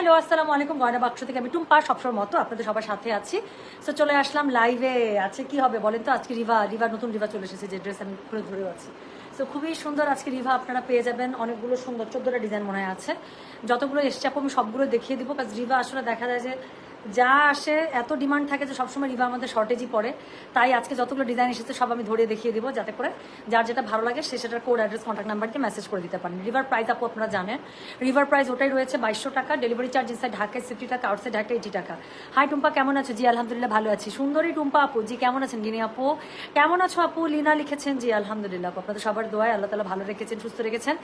Hello, আসসালামু আলাইকুম। গয়না বাক্স থেকে আমি টুম্পা, সবসময় মতো আপনাদের সবার সাথে আছি। সো চলে আসলাম লাইভে আছে কি হবে বলেন তো? আজকে রিভা রিভা নতুন রিভা চলে এসেছে, যে ড্রেস আমি খুলে ধরে আছি। সো খুবই সুন্দর আজকে রিভা আপনারা পেয়ে যাবেন। অনেকগুলো সুন্দর, চোদ্দোটা ডিজাইন মনে আছে। যতগুলো এসছে আমি সবগুলো দেখিয়ে দিব। কাজ রিভা আসলে দেখা যায় যে যা আসে, এত ডিমান্ড থাকে যে সবসময় রিভা আমাদের শর্টেজই পড়ে। তাই আজকে যতগুলো ডিজাইন এসেছে, সব আমি ধরে দেখিয়ে দিব, যাতে করে যার যেটা ভালো লাগে, সে সেটার কোড অ্যাড্রেস কন্ট্যাক্ট নাম্বারকে মেসেজ করে দিতে পারেন। রিভার প্রাইস আপু আপনারা জানেন। রিভার প্রাইস ওটাই রয়েছে বাইশশো টাকা ডেলিভারি চার্জ ইনসাইড ঢাকায় সিফটি টাকা আউটসাইড ঢাকা এইটি টাকা। হাই টুম্পা, কেমন আছো? জি, আলহামদুলিল্লাহ, ভালো আছি। সুন্দরী টুম্পা আপু, জি, কেমন আছেন? লিনি আপু, কেমন আছো আপু? লিনা লিখেছেন, জি, আলহামদুলিল্লাহ আপু, আপনাদের সবার দোয়ায় আল্লাহ তালা ভালো রেখেছেন, সুস্থ রেখেছেন।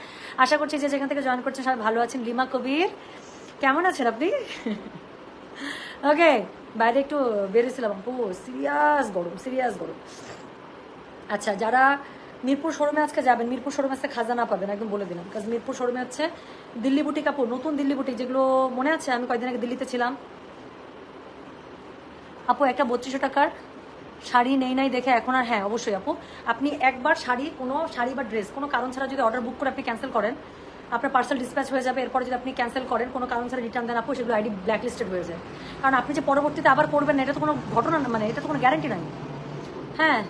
আশা করছি যে যেখান থেকে জয়েন করছেন, সবাই ভালো আছেন। লিমা কবির, কেমন আছেন আপনি? ওকে বাইরে একটু বেরিয়েছিলাম আপু। সিরিয়াস গরম সিরিয়াস গরম। আচ্ছা যারা মিরপুর শোরুমে আজকে যাবেন, মিরপুর শোরুমে আজকে খাজানা পাবেন, একদম বলে দিলাম। কারণ মিরপুর শোরুমে হচ্ছে দিল্লি বুটিক আপু, নতুন দিল্লি বুটিক, যেগুলো মনে আছে? আমি কয়েকদিন আগে দিল্লিতে ছিলাম। আপু, একটা বত্রিশশো টাকার শাড়ি নেই নাই দেখে এখন আর হ্যাঁ অবশ্যই আপু। আপনি একবার শাড়ি, কোনো শাড়ি বা ড্রেস কোনো কারণ ছাড়া যদি অর্ডার বুক করে আপনি ক্যান্সেল করেন আপনার পার্সেল ডিসপ্যাচ হয়ে যাবে, এরপর যদি আপনি ক্যান্সেল করেন, কোনো কারণ ছাড়া রিটার্ন দেন আপু, সেগুলো আইডি ব্ল্যাকলিস্টেড হয়ে যায়। কারণ আপনি যে পরবর্তীতে আবার করবেন না এটা তো কোনো ঘটনা মানে এটা তো কোনো গ্যারান্টি নাই। হ্যাঁ।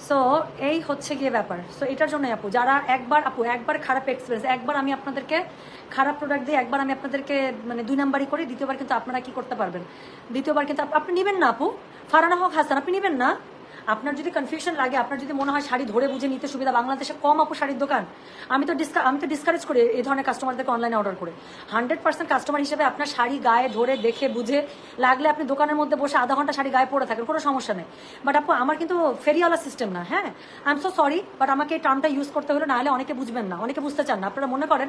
সো এই হচ্ছে গিয়ে ব্যাপার। সো এটার জন্যই আপু, যারা একবার, আপু, একবার খারাপ এক্সপিরিয়েন্স একবার আমি আপনাদেরকে খারাপ প্রোডাক্ট দিয়ে একবার আমি আপনাদেরকে মানে দুই নাম্বারই করি, দ্বিতীয়বার কিন্তু আপনারা কি করতে পারবেন? দ্বিতীয়বার কিন্তু আপ- আপনি নেবেন না আপু। ফারানা হক হাসান, আপনি নেবেন না? আপনার যদি কনফিউশন লাগে, আপনার যদি মনে হয় শাড়ি ধরে বুঝে নিতে সুবিধা, বাংলাদেশে কম আপু শাড়ির দোকান, আমি তো ডিসকা আমি তো ডিসকারেজ করি এই ধরনের কাস্টমারদেরকে অনলাইনে অর্ডার করে। হান্ড্রেড পার্সেন্ট কাস্টমার হিসেবে আপনার শাড়ি গায়ে ধরে দেখে বুঝে লাগলে আপনি দোকানের মধ্যে বসে আধা ঘণ্টা শাড়ি গায়ে পরে থাকেন, কোনো সমস্যা নেই। বাট আপু, আমার কিন্তু ফেরিওয়ালা সিস্টেম না হ্যাঁ? I am so sorry but আমাকে এই টার্মটা ইউজ করতে হলে নাহলে অনেকে বুঝবেন না, অনেকে বুঝতে চান না। আপনারা মনে করেন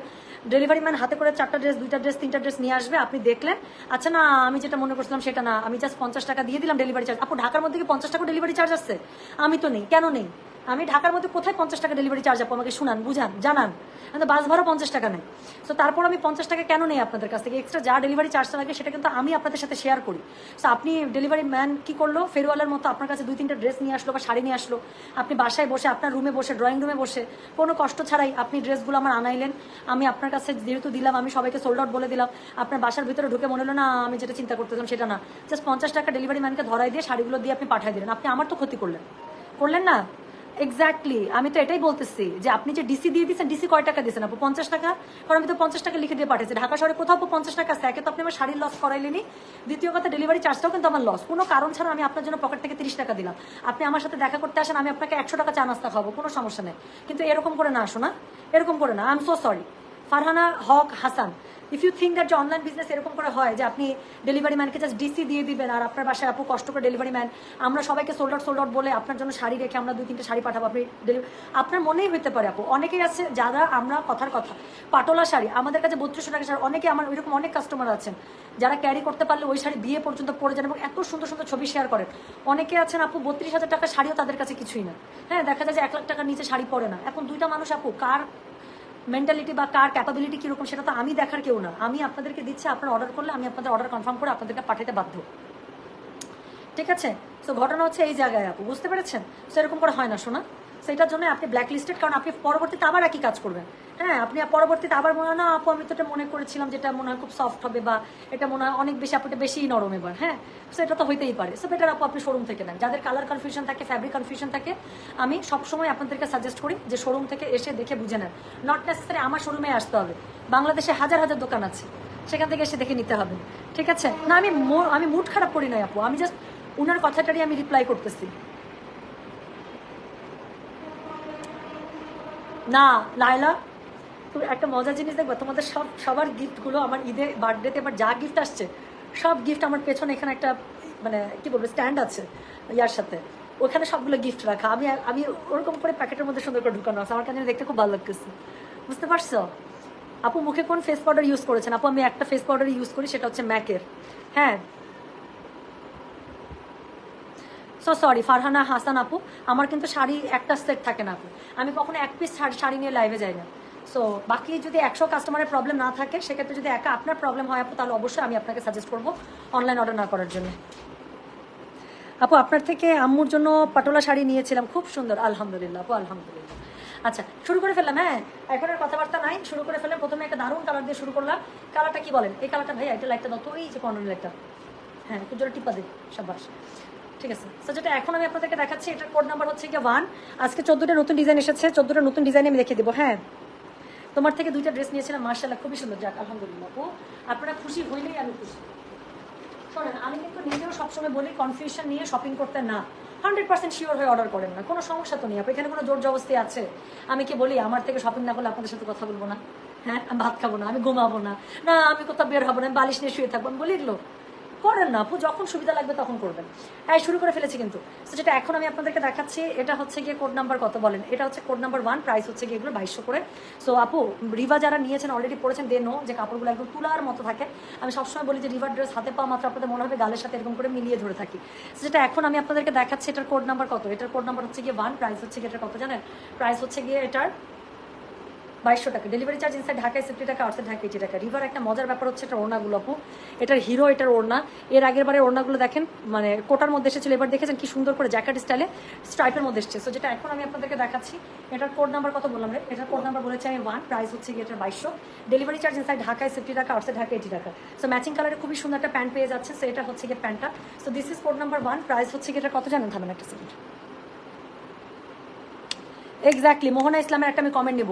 ডেলিভারি ম্যান হাতে করে চারটা ড্রেস দুইটা ড্রেস তিনটা ড্রেস নিয়ে আসবে, আপনি দেখলেন আচ্ছা না, আমি যেটা মনে করছিলাম সেটা না, আমি জাস্ট পঞ্চাশ টাকা দিয়ে দিলাম ডেলিভারি চার্জ আপু, ঢাকার মধ্যে কি পঞ্চাশ টাকা ডেলিভারি চার্জ আসছে আমি তো নেই। কেন নেই? আমি ঢাকার মধ্যে কোথায় পঞ্চাশ টাকা ডেলিভারি চার্জ আপু? আমাকে শুনান, বুঝান, জানান। কিন্তু বাস ভাড়া পঞ্চাশ টাকা নেই। তো তারপর আমি পঞ্চাশ টাকা কেন নেই আপনাদের কাছ থেকে? এক্সট্রা যা ডেলিভারি চার্জটা লাগে সেটা কিন্তু আমি আপনাদের সাথে শেয়ার করি। তো আপনি ডেলিভারি ম্যান কি করল? ফেরওয়ালার মতো আপনার কাছে দুই তিনটা ড্রেস নিয়ে আসলো বা শাড়ি নিয়ে আসলো। আপনি বাসায় বসে, আপনার রুমে বসে ড্রয়িং রুমে বসে, কোনো কষ্ট ছাড়াই আপনি ড্রেসগুলো আমার আনাইলেন। আমি আপনার কাছে যেহেতু দিলাম, আমি সবাইকে সোল্ড আউট বলে দিলাম। আপনার বাসার ভিতরে ঢুকে মনে হলো, না, আমি যেটা চিন্তা করতেছিলাম সেটা না। জাস্ট পঞ্চাশ টাকা ডেলিভারি ম্যানকে ধরাই দিয়ে শাড়িগুলো দিয়ে আপনি পাঠিয়ে দিলেন। আপনি আমার তো ক্ষতি করলেন। করলেন না? এক্স্যাক্টলি আমি তো এটাই বলতেছি যে আপনি যে ডিসি দিয়ে দিচ্ছেন ডিসি কয় টাকা দিয়েছেন? আপু পঞ্চাশ টাকা? কারণ আমি তো পঞ্চাশ টাকা লিখে দিয়ে পাঠিয়েছি। ঢাকা শহরে কোথাও পঞ্চাশ টাকা আছে? একে তো আপনি আমার শাড়ির লস করাইলেনি দ্বিতীয় কথা ডেলিভারি চার্জটাও কিন্তু আমার লস কোনো কারণ ছাড়া আমি আপনার জন্য পকেট থেকে তিরিশ টাকা দিলাম। আপনি আমার সাথে দেখা করতে আসেন, আমি আপনাকে একশো টাকা চা নাস্তা খাব কোনো সমস্যা নেই। কিন্তু এরকম করে না আসো না এরকম করে না। I am so sorry Farhana Haque Hasan if you think that যে অনলাইন বিজনেস এরকম করে হয় যে আপনি ডেলিভারি ম্যানকে জাস্ট ডিসি দিয়ে দিবেন আর আপনার বাসায় আপু কষ্ট করে ডেলিভারি ম্যান আমরা সবাইকে সোল্ড আউট সোল্ড আউট বলে আপনার জন্য শাড়ি রেখে আমরা দুই, তিনটে শাড়ি পাঠাবো আপনি আপনার মনেই হতে পারে আপু। অনেকেই আছে যারা আমরা কথার কথা, পাটোলা শাড়ি, আমাদের কাছে বত্রিশশো টাকা শাড়ি অনেকে আমার ওইরকম অনেক কাস্টমার আছেন, যারা ক্যারি করতে পারলে ওই শাড়ি বিয়ে পর্যন্ত পরে যান এবং এত সুন্দর সুন্দর ছবি শেয়ার করেন। অনেকে আছেন আপু, বত্রিশ হাজার টাকা শাড়িও তাদের কাছে কিছুই না। হ্যাঁ দেখা যায় যে এক লাখ টাকার নিচে শাড়ি পরে না। এখন দুইটা মানুষ আপু, কার মেন্টালিটি বা কার ক্যাপাবিলিটি কীরকম সেটা তো আমি দেখার কেউ না। আমি আপনাদেরকে দিচ্ছি, আপনার অর্ডার করলে আমি আপনাদের অর্ডার কনফার্ম করে আপনাদেরকে পাঠাতে বাধ্য। ঠিক আছে? তো ঘটনা হচ্ছে এই জায়গায় আপু, বুঝতে পেরেছেন? সেরকম করে হয় না শোনা সেটার জন্য আপনি ব্ল্যাক লিস্টেড কারণ আপনি পরবর্তীতে আবার একই কাজ করবেন। হ্যাঁ আপনি পরবর্তীতে আবার মনে হয়, না, আপু, আমি তো এটা মনে করেছিলাম যেটা মনে হয় খুব সফট হবে বা এটা মনে হয় অনেক বেশি আপু এটা বেশি নরম এবার। হ্যাঁ সো এটা তো হইতেই পারে। সো বেটার আপু, আপনি শোরুম থেকে নেন। যাদের কালার কনফিউশন থাকে ফ্যাব্রিক কনফিউশন থাকে, আমি সবসময় আপনাদেরকে সাজেস্ট করি যে শোরুম থেকে এসে দেখে বুঝে নেন। নট নেসেসারি আমার শোরুমে আসতে হবে। বাংলাদেশে হাজার হাজার দোকান আছে। সেখান থেকে এসে দেখে নিতে হবে। ঠিক আছে? না, আমি আমি মুড খারাপ করি নাই, আপু। আমি জাস্ট উনার কথাটারই আমি রিপ্লাই করতেছি। না লাইলা তুমি একটা মজার জিনিস দেখবে, তোমাদের সব, সবার গিফটগুলো আমার ঈদে বার্থডেতে এবার যা গিফট আসছে, সব গিফট আমার পেছনে এখানে একটা মানে কি বলব স্ট্যান্ড আছে ইয়ার সাথে। ওখানে সবগুলো গিফট রাখা। আমি আমি ওরকম করে প্যাকেটের মধ্যে সুন্দর করে ঢুকানো আছে। আমার কাছে দেখতে খুব ভালো লাগতেছে। বুঝতে পারছ? আপু, মুখে কোন ফেস পাউডার ইউজ করেছেন? আপু, আমি একটা ফেস পাউডার ইউজ করি, সেটা হচ্ছে ম্যাকের হ্যাঁ। সো সরি ফারহানা, হাসান আপু, আমার কিন্তু শাড়ি একটা সেট থাকে না আপু। আমি কখনো এক পিস শাড়ি নিয়ে লাইভে যাই না। সো বাকি যদি একশো কাস্টমারের প্রবলেম না থাকে, সেক্ষেত্রে যদি একা আপনার প্রবলেম হয় আপু, তাহলে অবশ্যই আমি আপনাকে সাজেস্ট করব অনলাইন অর্ডার না করার জন্য। আপু, আপনার থেকে আম্মুর জন্য পাটোলা শাড়ি নিয়েছিলাম। খুব সুন্দর, আলহামদুলিল্লাহ আপু, আলহামদুলিল্লাহ। আচ্ছা শুরু করে ফেললাম হ্যাঁ? এখন আর কথাবার্তা নাই, শুরু করে ফেললাম। প্রথমে একটা দারুণ কালার দিয়ে শুরু করলাম। কালারটা কি বলেন? এই কালারটা ভাই একটা লাইটটা দাও তো, এই যে কর্নার লাইটটা হ্যাঁ একটু জোরে টিপা দে সাবাস ঠিক আছে। স্যার যেটা এখন আমি আপনাদেরকে দেখাচ্ছি, এটার কোড নাম্বার হচ্ছে গিয়ে ওয়ান আজকে চোদ্দোটা নতুন ডিজাইন এসেছে, চোদ্দোটা নতুন ডিজাইন আমি দেখিয়ে দেবো হ্যাঁ? তোমার থেকে দুইটা ড্রেস নিয়েছিলাম মার্শাল্লাহ খুবই সুন্দর। যাক, আলহামদুলিল্লাহ। ও, আপনারা খুশি হইলেই আমি খুশি। শোনেন, আমি কিন্তু নিজেও সবসময় বলি কনফিউশন নিয়ে শপিং করতে না। হান্ড্রেড পার্সেন্ট শিওর হয়ে অর্ডার করেন না। কোনো সমস্যা তো নেই। আপনি এখানে কোনো জোর জবস্তি আছে? আমি কি বলি, আমার থেকে শপিং না করলে আপনাদের সাথে কথা বলব না? হ্যাঁ আমি ভাত খাব না, আমি ঘুমাবো না। না, আমি কোথাও বের হব না বালিশ নিয়ে শুয়ে থাকব। আমি বলি, এগুলো করেন না, আপু, যখন সুবিধা লাগবে তখন করবেন। হ্যাঁ শুরু করে ফেলেছি কিন্তু। যেটা এখন আমি আপনাদেরকে দেখাচ্ছি, এটা হচ্ছে গিয়ে কোড নাম্বার কত বলেন? এটা হচ্ছে কোড নাম্বার ওয়ান প্রাইস হচ্ছে গিয়ে এগুলো বাইশশো করে। সো আপু রিভা যারা নিয়েছেন অলরেডি পড়েছেন দে নো যে কাপড়গুলো একদম তুলার মতো থাকে। আমি সবসময় বলি যে রিভার ড্রেস হাতে পাওয়া মাত্র আপনাদের মনে হবে গালের সাথে এরকম করে মিলিয়ে ধরে থাকি। যেটা এখন আমি আপনাদেরকে দেখাচ্ছি, এটার কোড নাম্বার কত? এটার কোড নাম্বার হচ্ছে গিয়ে ওয়ান প্রাইস হচ্ছে গিয়ে এটার কত জানেন? প্রাইস হচ্ছে গিয়ে এটার বাইশশো টাকা। ডেলিভারি চার্জ ইনসাইড ঢাকায় সিফটি টাকা আউটসাইড ঢাকা। এইটি টাকা রিভার একটা মজার ব্যাপার হচ্ছে এটা ওড়নাগুলো আপু। এটার হিরো এটার ওড়না। এর আগের বারে ওড়নাগুলো দেখেন মানে কোটার মধ্যে এসেছিল। এবার দেখেছেন কি সুন্দর করে জ্যাকেট স্টাইলে স্ট্রাইপের মধ্যে এসেছে। সো যেটা এখন আমি আপনাদেরকে দেখাচ্ছি, এটার কোড নাম্বার কত বললাম রে? এটার কোড নাম্বার বলেছি আমি ওয়ান প্রাইস হচ্ছে গিয়ে এটার বাইশশো। ডেলিভারি চার্জ ইনসাইড ঢাকায় সিফটি টাকা আউটসাইড ঢাকা। এইটি টাকা সো ম্যাচিং কালারে খুবই সুন্দর একটা প্যান্ট পেয়ে যাচ্ছে। সো এটা হচ্ছে গিয়ে প্যান্টটা so this is code number one price হচ্ছে গিয়ে এটা কত জানেন? থামেন একটা সেকেন্ড এক্স্যাক্টলি মোহনা ইসলামের একটা আমি কমেন্ট নেব।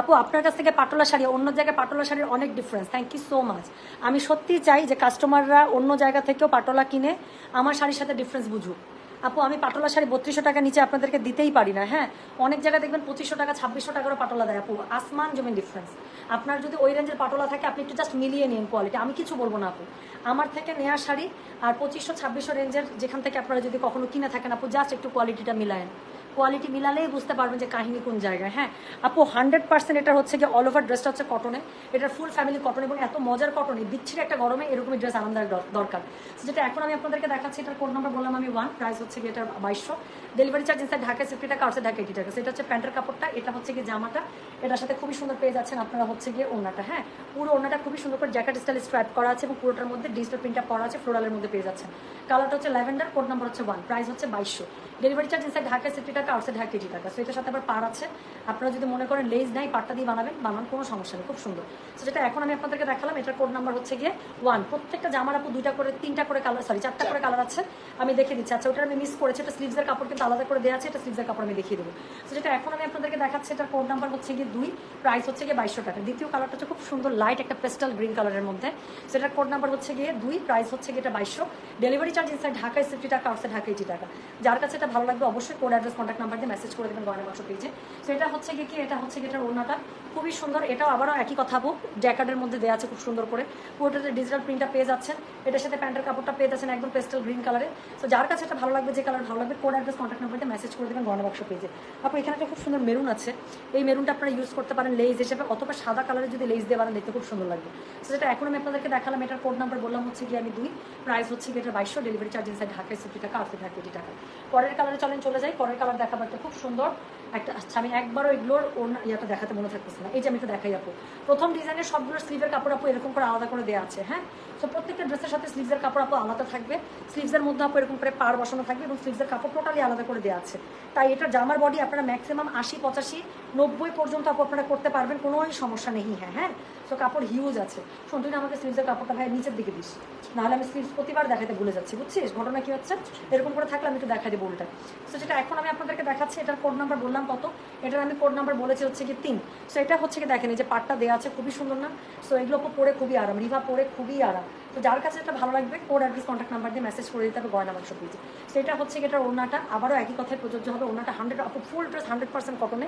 আপু, আপনার কাছ থেকে পাটোলা শাড়ি, অন্য জায়গায় পাটোলা শাড়ির অনেক difference thank you so much আমি সত্যিই চাই যে কাস্টমাররা অন্য জায়গা থেকেও পাটোলা কিনে আমার শাড়ির সাথে ডিফারেন্স বুঝুক। আপু, আমি পাটোলা শাড়ি বত্রিশশো টাকা নিচে আপনাদেরকে দিতেই পারি না হ্যাঁ? অনেক জায়গায় দেখবেন পঁচিশশো টাকা, ছাব্বিশশো টাকারও পাটোলা দেয় আপু। আসমান জমিন ডিফারেন্স আপনার যদি ওই রেঞ্জের পাটোলা থাকে, আপনি একটু জাস্ট মিলিয়ে নিন কোয়ালিটি আমি কিছু বলব না আপু। আমার থেকে নেওয়া শাড়ি আর পঁচিশশো, ছাব্বিশশো রেঞ্জের যেখান থেকে আপনারা যদি কখনো কিনে থাকেন, আপু জাস্ট একটু কোয়ালিটিটা মিলায়েন। কোয়ালিটি মিলালেই বুঝতে পারবেন যে কাহিনী কোন জায়গায়। হ্যাঁ আপু হান্ড্রেড পার্সেন্ট এটা হচ্ছে গিয়ে অল ওভার ড্রেসটা হচ্ছে কটনে এটার ফুল ফ্যামিলি কটন এবং এত মজার কটনে বিচ্ছিরি একটা গরমে এরকমই ড্রেস দর- দরকার। যেটা এখন আমি আপনাদেরকে দেখাচ্ছি, এটার কোড নাম্বার বললাম আমি ওয়ান প্রাইস হচ্ছে গিয়ে এটার বাইশশো। ডেলিভারি চার্জ ইনসাইড ঢাকায় সিফটি টাকা আউটসাইড ঢাকা এইটি টাকা। সেটা হচ্ছে প্যান্টের কাপড়টা, এটা হচ্ছে গিয়ে জামাটা। এটার সাথে খুবই সুন্দর পেয়ে যাচ্ছেন আপনারা হচ্ছে গিয়ে ওনাটা হ্যাঁ পুরো ওনাটা খুবই সুন্দর করে জ্যাকেট স্টাইল স্ট্রাইপ করা আছে এবং পুরোটার মধ্যে ডিজিটাল প্রিন্টটা করা আছে ফ্লোরালের মধ্যে পেয়ে যাচ্ছেন। কালারটা হচ্ছে ল্যাভেন্ডার কোড নাম্বার হচ্ছে ওয়ান প্রাইস হচ্ছে বাইশশো। ডেলিভারি চার্জ ইনসাইড ঢাকায় সিফটি টাকা আউটসাইড ঢাকা এইটি টাকা সো এটার সাথে আবার পার আছে। আপনারা যদি মনে করেন লেজ নাই পাটটা দিয়ে বানাবেন বানান কোনো সমস্যা নেই খুব সুন্দর। সো যেটা এখন আমি আপনাদেরকে দেখালাম এটার কোড নাম্বার হচ্ছে গিয়ে ওয়ান প্রত্যেকটা জামার আপু দুইটা করে তিনটা করে কালার সরি চারটা করে কালার আছে আমি দেখে দিচ্ছি। আচ্ছা ওটা আমি মিস করেছি এটা স্লিভসের কাপড় কিন্তু আলাদা করে দেওয়া আছে এটা স্লিভসের কাপড় আমি দেখিয়ে দেবো। সো যেটা এখন আমি আপনাদেরকে দেখাচ্ছি এটার কোড নাম্বার হচ্ছে গিয়ে দুই। প্রাইস হচ্ছে গিয়ে বাইশশো টাকা। দ্বিতীয় কালারটা হচ্ছে খুব সুন্দর লাইট একটা পেস্টাল গ্রিন কালারের মধ্যে। সেটার কোড নাম্বার হচ্ছে গিয়ে দুই। প্রাইস হচ্ছে গিয়ে এটা বাইশশো। ডেলিভারি চার্জ ইনসাইড ঢাকায় সিফটি টাকা আউটসাইড ঢাকা এইটি টাকা যার কাছে এটা ভালো লাগবে, অবশ্যই কোড অ্যাড্রেস কন্ট্যাক্ট নাম্বার দিয়ে মেসেজ করে দেবেন গয়না বাক্স পেজে সো এটা হচ্ছে গিয়ে কি, এটা হচ্ছে এটার ওনাটা খুবই সুন্দর, এটাও আবারও একই কথা বল জ্যাকেটের মধ্যে দেওয়া আছে খুব সুন্দর করে। পুরোটাতে ডিজিটাল প্রিন্টটা পেয়ে যাচ্ছেন, এটার সাথে প্যান্টের কাপড়টা পেয়ে যাচ্ছেন একদম পেস্টাল গ্রিন কালারে সো যার কাছে এটা ভালো লাগবে, যে কালার ভালো লাগবে কোড অ্যাড্রেস কন্ট্যাক্ট নাম্বার দিয়ে মেসেজ করে দেবেন গয়না বাক্স পেজে আপনি এখানে একটা খুব সুন্দর মেরুন আছে। এই মেরুনটা আপনারা ইউজ করতে পারেন লেজ হিসেবে, অথবা সাদা কালারে যদি লেজ বানান, দেখতে খুব সুন্দর লাগবে। সো যেটা এখন আমি আপনাদেরকে দেখালাম, এটার কোড নাম্বার বললাম হচ্ছে গিয়ে আমি দুই প্রাইস হচ্ছে গিয়ে এটা বাইশশো ডেলিভারি চার্জ ইনসাইড ঢাকায় সিফটি টাকা আটশো ঢাকা টাকা পরের কালারে চলেন চলে যাই, পরের কালার দেখাবো একটা খুব সুন্দর। একটা আচ্ছা আমি একবারও এগুলোর ইয়াটা দেখাতে মনে থাকতেছে না। এই যে আমি একটু দেখাই আপু। প্রথম ডিজাইনের সবগুলো স্লিভের কাপড় আপু এরকম করে আলাদা করে দেওয়া আছে হ্যাঁ? তো প্রত্যেকটা ড্রেসের সাথে স্লিভসের কাপড় আপু আলাদা থাকবে। স্লিভসের মধ্যে আপু এরকম করে পার বসানো থাকবে এবং স্লিভসের কাপড় টোটালি আলাদা করে দেওয়া আছে। তাই এটা জামার বডি আপনারা ম্যাক্সিমাম আশি, পঁচাশি নব্বই পর্যন্ত আপু আপনারা করতে পারবেন কোনোই সমস্যা নেই হ্যাঁ হ্যাঁ। তো কাপড় হিউজ আছে। শোন, তুই আমাকে স্লিভসের কাপড়টা ভাই নিচের দিকে দিস। নাহলে আমি স্লিভস প্রতিবার দেখাতে ভুলে যাচ্ছি, বুঝছিস? ঘটনা কি হচ্ছে? এরকম করে থাকলে আমি একটু দেখাই দেবো উল্টা। তো যেটা এখন আমি আপনাদেরকে দেখাচ্ছি, এটার কোড নাম্বার বললাম কত? এটার আমি কোড নাম্বার বলেছি হচ্ছে কি তিন। সো এটা হচ্ছে কি দেখেন যে পাটটা দেওয়া আছে, খুবই সুন্দর না? সো এগুলো পরে খুবই আরাম, রিভা পরে খুবই আরাম। তো যার কাছে এটা ভালো লাগবে কোড অ্যাড্রেস কন্ট্যাক্ট নাম্বার দিয়ে মেসেজ করে দিতে হবে, গয়না বাক্স পেয়েছে সো এটা হচ্ছে কি এটার ওনাটা আবারও একই কথায় প্রযোজ্য হবে ওনাটা hundred full dress hundred percent কটনে